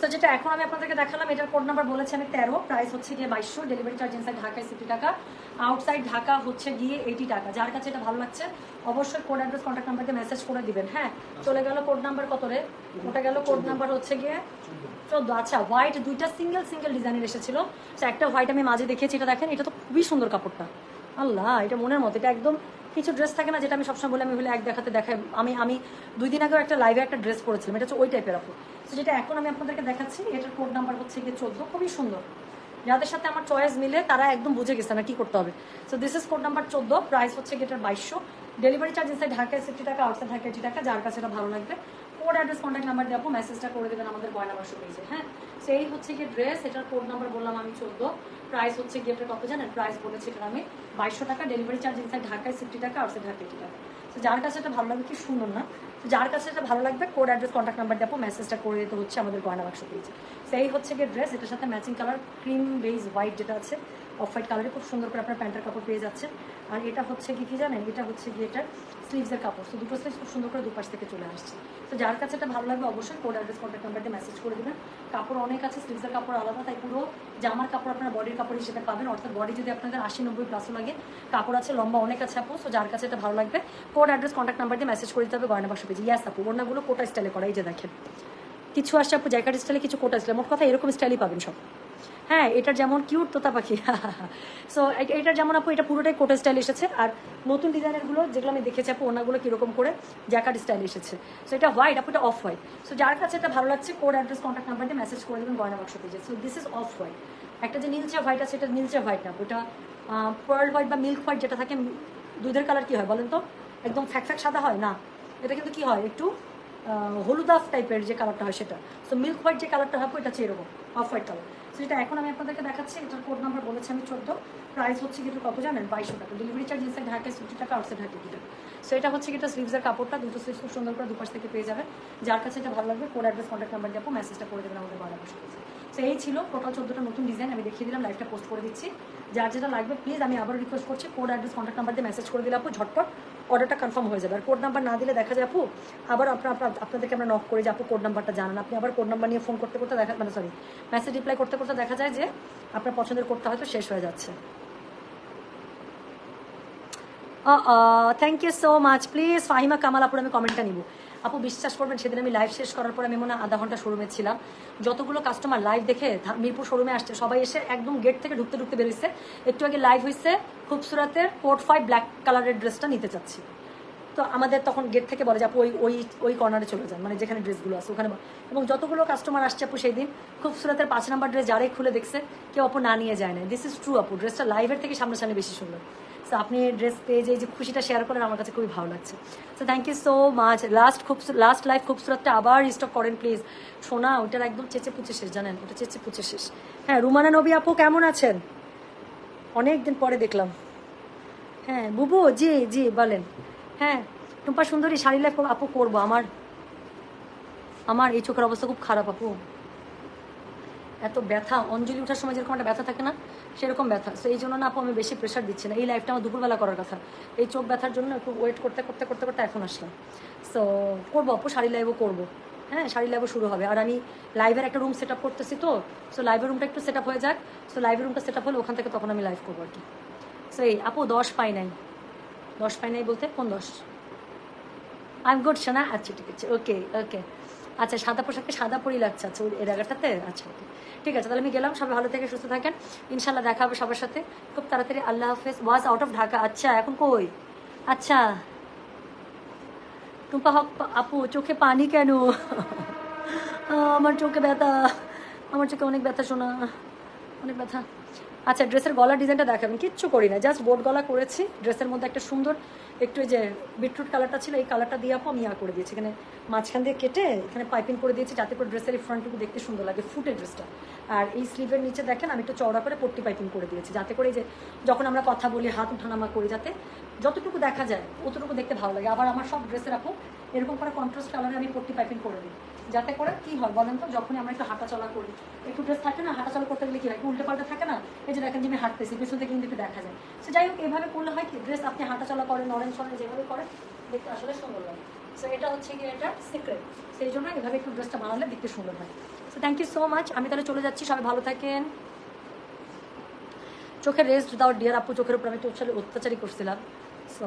তো যেটা এখন আমি আপনাদেরকে দেখালাম, এটার কোড নাম্বার বলেছি আমি তেরো প্রাইস হচ্ছে গিয়ে বাইশশো ডেলিভারি চার্জ ইনসাইড ঢাকায় সিটি টাকা আউটসাইড ঢাকা হচ্ছে গিয়ে এইটি টাকা। যার কাছে এটা ভালো লাগছে, অবশ্যই code address contact number message করে দিবেন হ্যাঁ? চলে গেল কোড নাম্বার কত রে? ওটা গেল কোড নাম্বার হচ্ছে গিয়ে চোদ্দ। আচ্ছা হোয়াইট দুইটা সিঙ্গেল সিঙ্গেল ডিজাইনের এসেছিল। তো একটা হোয়াইট আমি মাঝে দেখেছি এটা দেখেন, এটা তো খুবই সুন্দর কাপড়টা। আল্লাহ, এটা মনের মতো, এটা একদম কিছু ড্রেস থাকে না যেটা আমি সবসময় বলে, আমি হলে এক দেখাতে দেখাই। আমি আমি দুই দিন আগেও একটা লাইভে একটা ড্রেস পরেছিলাম, এটা হচ্ছে ওই টাইপের আপু তো যেটা এখন আমি আপনাদেরকে দেখাচ্ছি, এটার কোড নাম্বার হচ্ছে গিয়ে চোদ্দ, খুবই সুন্দর। যাদের সাথে আমার চয়েস মিলে, তারা একদম বুঝে গেছে না কি করতে হবে। So this is code number চোদ্দ প্রাইস হচ্ছে গিয়ে এটার বাইশশো। ডেলিভারি চার্জ ইনসাইড ঢাকায় সিফটি টাকা আউটসাইড ঢাকা এইটি টাকা, যার কাছে এটা ভালো লাগবে। কোড অ্যাড্রেস কন্ট্যাক্ট নাম্বার আপু মেসেজটা করে দেবেন আমাদের গয়না বাক্স পেজে হ্যাঁ? সেই হচ্ছে গিয়ে ড্রেস এটার কোড নাম্বার বললাম আমি চোদ্দ। প্রাইস হচ্ছে গিয়ে এটার কত জানেন? প্রাইস বলেছি এটার আমি বাইশশো টাকা ডেলিভারি চার্জ ইনসাইড ঢাকায় সিফটি টাকা আউটসাইড ঢাকা এইটি টাকা। তো যার কাছে এটা ভালো লাগবে কি সুন্দর না। তো যার কাছে এটা ভালো লাগবে কোড অ্যাড্রেস কন্ট্যাক্ট নাম্বার আপু মেসেজটা করে দিতে হচ্ছে আমাদের গয়না বাক্স পেয়েছে সেই হচ্ছে গিয়ে ড্রেস এটার সাথে matching colour cream beige white যেটা আছে অফ হোয়াইট কালারে খুব সুন্দর করে আপনার প্যান্টের কাপড় পেয়ে যাচ্ছেন। আর এটা হচ্ছে কি কি জানেন? এটা হচ্ছে গিয়ে এটার স্লিভসের কাপড়। তো দুটো স্লিভস খুব সুন্দর করে দুপাশ থেকে চলে আসছে। তো যার কাছে এটা ভালো লাগবে অবশ্যই কোড অ্যাড্রেস কন্ট্যাক্ট নাম্বার দিয়ে মেসেজ করে দেবেন। কাপড় অনেক আছে স্লিভসের কাপড় আলাদা, তাই পুরো জামার কাপড় আপনার বডির কাপড় হিসেবে পাবেন। অর্থাৎ বডি যদি আপনাদের আশি নব্বই প্লাসও লাগে, কাপড় আছে, লম্বা অনেক আছে আপু। সো যার কাছে এটা ভালো লাগবে কোড অ্যাড্রেস কন্ট্যাক্ট নাম্বার দিয়ে মেসেজ করে দিতে হবে গয়না বাক্স পেয়েছি ইয়াস আপু, ওড়নাগুলো কোটা স্টাইলে করা এই যে দেখেন। কিছু আসছে আপু, জায়গার স্টাইলে কিছু কোটা স্টাইলে মোট কথা এরকম স্টাইলই পাবেন সব। হ্যাঁ এটার যেমন কিউট তোতা পাখি। সো এটার যেমন আপু, এটা পুরোটাই কোটা স্টাইল এসেছে। আর নতুন ডিজাইনারগুলো যেগুলো আমি দেখেছি আপু, ওনাগুলো কীরকম করে জ্যাকার স্টাইল এসেছে। সো এটা হোয়াইট আপু, এটা অফ হোয়াইট সো যার কাছে এটা ভালো লাগছে কোড অ্যাড্রেস কন্ট্যাক্ট নাম্বার দিয়ে মেসেজ করে দেবেন গয়না বাক্স পেজে so this is off white একটা যে নীলচে হোয়াইট আছে, এটা নীলচে হোয়াইট না, ওটা পার্ল হোয়াইট বা মিল্ক হোয়াইট যেটা থাকে, দুধের কালার কি হয় বলেন তো? একদম ফ্যাক ফ্যাক সাদা হয় না? এটা কিন্তু কি হয়? একটু হলুদাফ টাইপের যে কালারটা হয় সেটা। সো মিল্ক হোয়াইট যে কালারটা হবে এটা হচ্ছে এরকম অফ হোয়াইট কালার সো এটা এখন আমি আপনাদেরকে দেখাচ্ছি, এটার কোড নাম্বার বলেছি আমি চোদ্দ। প্রাইস হচ্ছে কিন্তু কত জানেন? বাইশশো টাকা। Delivery charge inside Dhaka fifty টাকা আউটসাইড ঢাকা টাকা সো এটা হচ্ছে এটা স্লিভসের কাপড়টা, দুটো স্লিভস খুব সুন্দর করে দুপাশ থেকে পেয়ে যাবেন। যার কাছে এটা ভালো লাগবে কোড অ্যাড্রেস কন্ট্যাক্ট নাম্বার দিয়ে মেসেজটা করে দেবেন আমাদের বাড়া বসে সো এই ছিল টোটাল চোদ্দোটা নতুন ডিজাইন আমি দেখিয়ে দিলাম লাইভটা পোস্ট করে দিচ্ছি। যার যেটা লাগবে প্লিজ আমি আবার রিকোয়েস্ট করছি কোড অ্যাড্রেস কন্ট্যাক্ট নাম্বার দিয়ে মেসেজ করে দিলে আপু ঝটপট অর্ডারটা কনফার্ম হয়ে যাবে। আর কোড নাম্বার না দিলে দেখা যায়, আপু, আবার আপনার আপনাদেরকে আমরা নক করে যে, আপু কোড নাম্বারটা জানান। আপনি আবার কোড নাম্বার নিয়ে ফোন করতে করতে দেখা মানে সরি মেসেজ রিপ্লাই করতে করতে দেখা যায় যে, আপনার পছন্দের কোডটা হয়তো শেষ হয়ে যাচ্ছে। Thank you so much please Fahima Kamal আপুর আমি কমেন্টটা নিব। আপু, বিশ্বাস করবেন, সেদিন আমি লাইভ শেষ করার পর আমি মনে আধা ঘণ্টা শোরুমে ছিলাম। যতগুলো কাস্টমার লাইভ দেখে মিরপুর শোরুমে আসছে, সবাই এসে একদম গেট থেকে ঢুকতে ঢুকতে বেরোচ্ছে একটু আগে লাইভ হয়েছে খুবসুরাতের কোট ফাইভ ব্ল্যাক কালারের ড্রেসটা নিতে চাচ্ছি। তো আমাদের তখন গেট থেকে বলে যে, আপু, ওই ওই ওই কর্নারে চলে যান মানে যেখানে ড্রেসগুলো আছে, ওখানে এবং যতগুলো কাস্টমার আসছে আপু সেই দিন খুব সুরাতের পাঁচ নাম্বার ড্রেস যারাই খুলে দেখছে, কেউ আপু না নিয়ে যায় না দিস ইজ ট্রু আপু ড্রেসটা লাইভের থেকে সামনাসামনি বেশি সুন্দর। সো আপনি ড্রেস পেয়ে যে যে খুশিটা শেয়ার করেন, আমার কাছে খুবই ভালো লাগছে। So thank you so much last খুব লাস্ট লাইভ খুবসুরতটা আবার স্টক করেন প্লিজ সোনা ওটার একদম চেচে পুচে শেষ, জানেন? ওটা চেচে পুচে শেষ। হ্যাঁ রুমানা নবী আপু, কেমন আছেন? অনেক দিন পরে দেখলাম। হ্যাঁ বুবু, জি জি, বলেন। হ্যাঁ টুম্পা সুন্দরী শাড়ি লাইফ আপু করব, আমার আমার এই চোখের অবস্থা খুব খারাপ আপু। এত ব্যথা, অঞ্জলি ওঠার সময় যেরকম একটা ব্যথা থাকে না, সেরকম ব্যথা। সো এই জন্য না আপু আমি বেশি প্রেশার দিচ্ছি না। এই লাইফটা আমার দুপুরবেলা করার কথা। এই চোখ ব্যথার জন্য একটু ওয়েট করতে করতে করতে করতে এখন আসলাম। সো করব আপু, শাড়ি লাইভও করব। হ্যাঁ শাড়ি লাইভও শুরু হবে। আর আমি লাইভের একটা রুম সেট আপ করতেছি তো। সো লাইভের রুমটা একটু সেট আপ হয়ে যাক। সো লাইভের রুমটা সেট আপ হলে ওখান থেকে তখন আমি লাইভ করব আর কি। সো এই আপু, দশ পাই নাই। দশ পাই নাই বলতে? কোন দশ? আই এম গুড শোনা। আচ্ছা ঠিক আছে। ওকে ওকে আচ্ছা সাদা পোশাকে সাদা পরি লাগছে। আচ্ছা ওই জায়গাটাতে আচ্ছা ওকে। ঠিক আছে, তাহলে আমি গেলাম, সবাই ভালো থেকে সুস্থ থাকেন। ইনশাল্লাহ দেখা হবে সবার সাথে। খুব তাড়াতাড়ি, আল্লাহ হাফেজ। Was out of Dhaka. আচ্ছা এখন কই? আচ্ছা। টুম্পা হক, আপু, চোখে পানি কেন? আমার চোখে ব্যথা। আমার চোখে অনেক ব্যথা শোনা অনেক ব্যথা। আচ্ছা ড্রেসের গলা ডিজাইনটা দেখাবেন, কিচ্ছু করি না জাস্ট বোট গলা করেছি, ড্রেসের মধ্যে একটা সুন্দর একটু যে বিটরুট কালারটা ছিল, এই কালারটা দিয়ে আপু আমি ইয়া করে দিয়েছি, এখানে মাঝখান দিয়ে কেটে এখানে পাইপিং করে দিয়েছি, যাতে করে ড্রেসের এই ফ্রন্টটুকু দেখতে সুন্দর লাগে ফুটে ড্রেসটা। আর এই স্লিভের নিচে দেখেন, আমি একটু চওড়া করে পট্টি পাইপিং করে দিয়েছি, যাতে করে যে যখন আমরা কথা বলি, হাত উঠানামা করি, যাতে যতটুকু দেখা যায়, অতটুকু দেখতে ভালো লাগে। আবার আমার সব ড্রেসের আপু, এরকম করে কন্ট্রাস্ট কালারে আমি পট্টি পাইপিং করে দিই, যাতে করে কি হয় বলেন তো, যখনই আমরা একটু হাঁটা চলা করি, একটু ড্রেস থাকে না হাঁটা চলা করতে গেলে কি হয় উল্টে পাল্টে থাকে না, এই যে দেখেন যে হাঁটতেছি, পেছন থেকে কিন্তু দেখা যায়। সো যাই হোক, এভাবে করলে হয় কি ড্রেস আপনি হাঁটা চলা করেন নরেন সরেন যেভাবে করেন, দেখতে আসলে সুন্দর লাগে। সো এটা হচ্ছে কি এটা সিক্রেট সেই জন্য এভাবে একটু ড্রেসটা বানালে দেখতে সুন্দর হয়। So thank you so much আমি তাহলে চলে যাচ্ছি, সবাই ভালো থাকেন। চোখের রেস্ট দাও ডিয়ার আপু, চোখের উপর আমি অত্যাচার অত্যাচারই করছিলাম। সো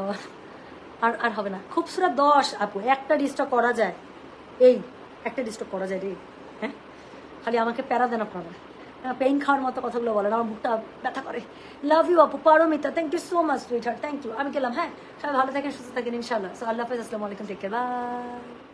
আর আর হবে না। খুবসুরত দশ আপু, একটা ডিস্টার্ব করা যায়। এই, একটা ডিস্টার্ব করা যায় রে। হ্যাঁ? খালি আমাকে প্যারা দেন আপনারা। পেইন খাওয়ার মতো কথাগুলো বলেন, আমার বুকটা ব্যথা করে। লাভ ইউ আপু, Paromita thank you so much sweet thank you আমি গেলাম হ্যাঁ? সবাই ভালো থাকেন, সুস্থ থাকেন ইনশাল্লাহ সো আল্লাহ হাফেজ, আসসালামু আলাইকুম টেক কেয়ার বাই